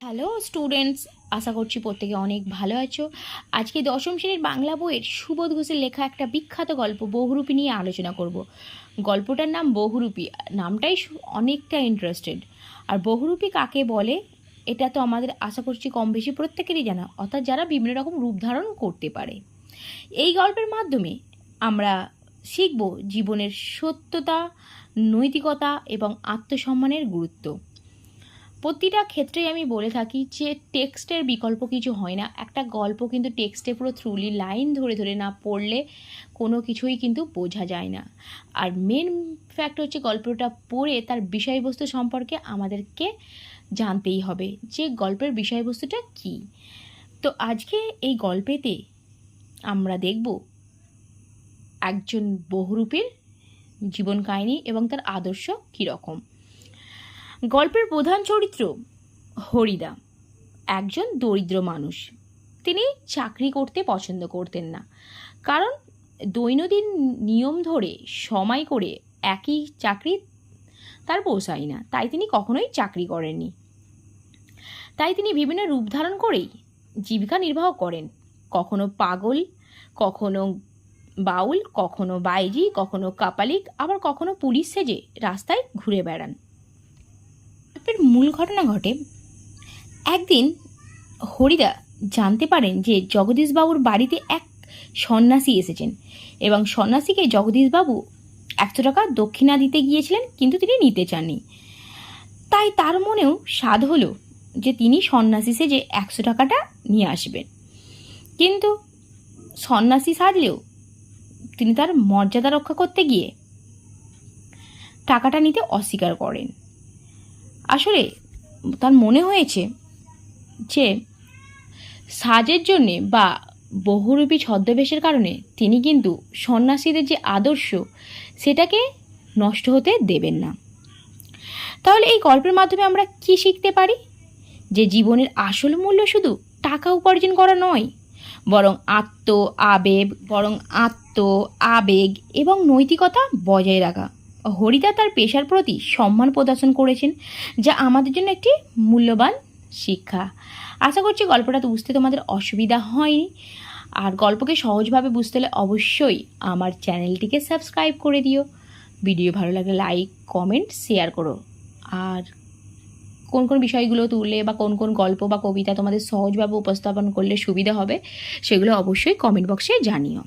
Hello students আশা করছি প্রত্যেকে অনেক ভালো আছো। আজকে দশম শ্রেণির বাংলা বইয়ের সুবোধ ঘোষের লেখা একটা বিখ্যাত গল্প বহুরূপী নিয়ে আলোচনা করব। গল্পটার নাম বহুরূপী। নামটাই অনেকটা ইন্টারেস্টেড আর বহুরূপী কাকে বলে, এটা তো আমাদের আশা করছি কম বেশি প্রত্যেকেরই জানা। অর্থাৎ যারা বিভিন্ন রকম রূপ ধারণ করতে পারে। এই গল্পের মাধ্যমে আমরা শিখব জীবনের সত্যতা, নৈতিকতা এবং আত্মসম্মানের গুরুত্ব। প্রতিটা ক্ষেত্রেই আমি বলে থাকি যে টেক্সটের বিকল্প কিছু হয় না। একটা গল্প কিন্তু টেক্সটে পুরো থ্রুলি লাইন ধরে ধরে না পড়লে কোনো কিছুই কিন্তু বোঝা যায় না। আর মেন ফ্যাক্ট হচ্ছে গল্পটা পড়ে তার বিষয়বস্তু সম্পর্কে আমাদেরকে জানতেই হবে যে গল্পের বিষয়বস্তুটা কী। তো আজকে এই গল্পেতে আমরা দেখব একজন বহুরূপীর জীবন কাহিনী এবং তার আদর্শ কীরকম। গল্পের প্রধান চরিত্র হরিদা। একজন দরিদ্র মানুষ। তিনি চাকরি করতে পছন্দ করতেন না। কারণ দৈনন্দিন নিয়ম ধরে সময় করে একই চাকরি তার পোষায় না। তাই তিনি কখনোই চাকরি করেননি। তাই তিনি বিভিন্ন রূপ ধারণ করেই জীবিকা নির্বাহ করেন। কখনো পাগল, কখনো বাউল, কখনো বাইজি, কখনো কাপালিক, আবার কখনো পুলিশ সেজে রাস্তায় ঘুরে বেড়ান। গল্পের মূল ঘটনা ঘটে। একদিন হরিদা জানতে পারেন যে জগদীশবাবুর বাড়িতে এক সন্ন্যাসী এসেছেন এবং সন্ন্যাসীকে জগদীশবাবু একশো টাকা দক্ষিণা দিতে গিয়েছিলেন কিন্তু তিনি নিতে চাননি। তাই তার মনেও স্বাদ হলো যে তিনি সন্ন্যাসী সেজে একশো টাকাটা নিয়ে আসবেন। কিন্তু সন্ন্যাসী সাজলেও তিনি তার মর্যাদা রক্ষা করতে গিয়ে টাকাটা নিতে অস্বীকার করেন। আসলে তার মনে হয়েছে যে সাজের জন্যে বা বহুরূপী ছদ্মবেশের কারণে তিনি কিন্তু সন্ন্যাসীদের যে আদর্শ, সেটাকে নষ্ট হতে দেবেন না। তাহলে এই গল্পের মাধ্যমে আমরা কি শিখতে পারি? যে জীবনের আসল মূল্য শুধু টাকা উপার্জন করা নয়, বরং আত্ম আবেগ বরং আত্ম আবেগ এবং নৈতিকতা বজায় রাখা। হরিদা তার পেশার প্রতি সম্মান প্রদর্শন করেছেন, যা আমাদের জন্য একটি মূল্যবান শিক্ষা। আশা করছি গল্পটা বুঝতে তোমাদের অসুবিধা হয়নি। আর গল্পকে সহজভাবে বুঝতে হলে অবশ্যই আমার চ্যানেলটিকে সাবস্ক্রাইব করে দিও। ভিডিও ভালো লাগলে লাইক, কমেন্ট, শেয়ার করো। আর কোন কোন বিষয়গুলো তুললে বা কোন কোন গল্প বা কবিতা তোমাদের সহজভাবে উপস্থাপন করলে সুবিধা হবে, সেগুলো অবশ্যই কমেন্ট বক্সে জানিও।